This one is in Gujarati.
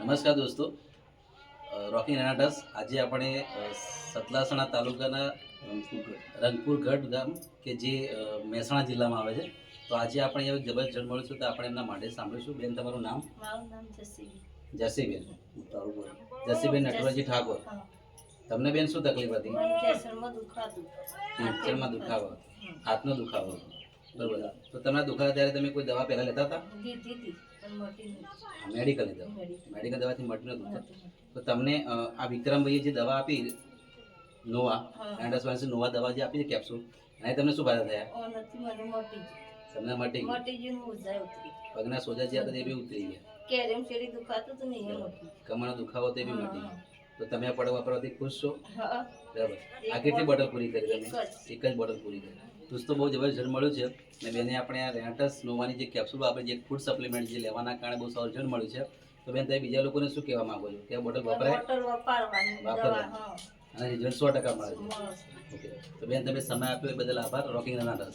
નમસ્કાર દોસ્તો. રોકિંગ રેનાટસ આજે આપણે સતલાસણા તાલુકાના રંગપુર ગઢ ગામ કે જે મહેસાણા જિલ્લામાં આવે છે. તો આજે આપણે એક જબરજસ્ત જણ મળ્યું તો આપણે એમના માટે સાંભળીશું. બેન તમારું નામ? જસીબેન જસીબેન નટવરજી ઠાકોર. તમને બેન શું તકલીફ હતી? કેસરમાં દુખાવો હાથનો દુખાવો. બરોબર. તો તમને દુખાવા ત્યારે તમે કોઈ દવા પહેલાં લેતા હતા? મેડિકલ દવા. મેડિકલ. દવાથી મટી નતું. તો તમને આ વિક્રમભાઈએ જે દવા આપી નોવા. એન્ડસ નોવા દવા જે આપી છે કેપ્સ્યુલ એનાથી તમને શું ફાયદા થયા? તમને મટી પગના સોજા જે હતા તે બી ઉતરી ગયા. એ કમરનો દુખાવો તે બી મટી. ગયો તો તમે આ પડવા વાપરવાથી ખુશ છો? બરાબર. આ કેટલી બોટલ પૂરી કરી તમે? એક જ બોટલ પૂરી કરી. દોસ્તો બહુ જબરજસ્ત મળ્યું છે. અને બેને આપણે આ રેન્ટસ નોવાની જે કેપ્સ્યુલ આપણે જે ફૂડ સપ્લિમેન્ટ જે લેવાના કારણે બહુ સારું રિઝલ્ટ મળ્યું છે. તો બેન તમે બીજા લોકોને શું કહેવા માંગો છો? કે બોટલ વપરાય. હા. અને રિઝલ્ટ સો ટકા મળે છે. ઓકે. તો બેન તમે સમય આપ્યો એ બદલ આભાર. રોકિંગ રનાટસ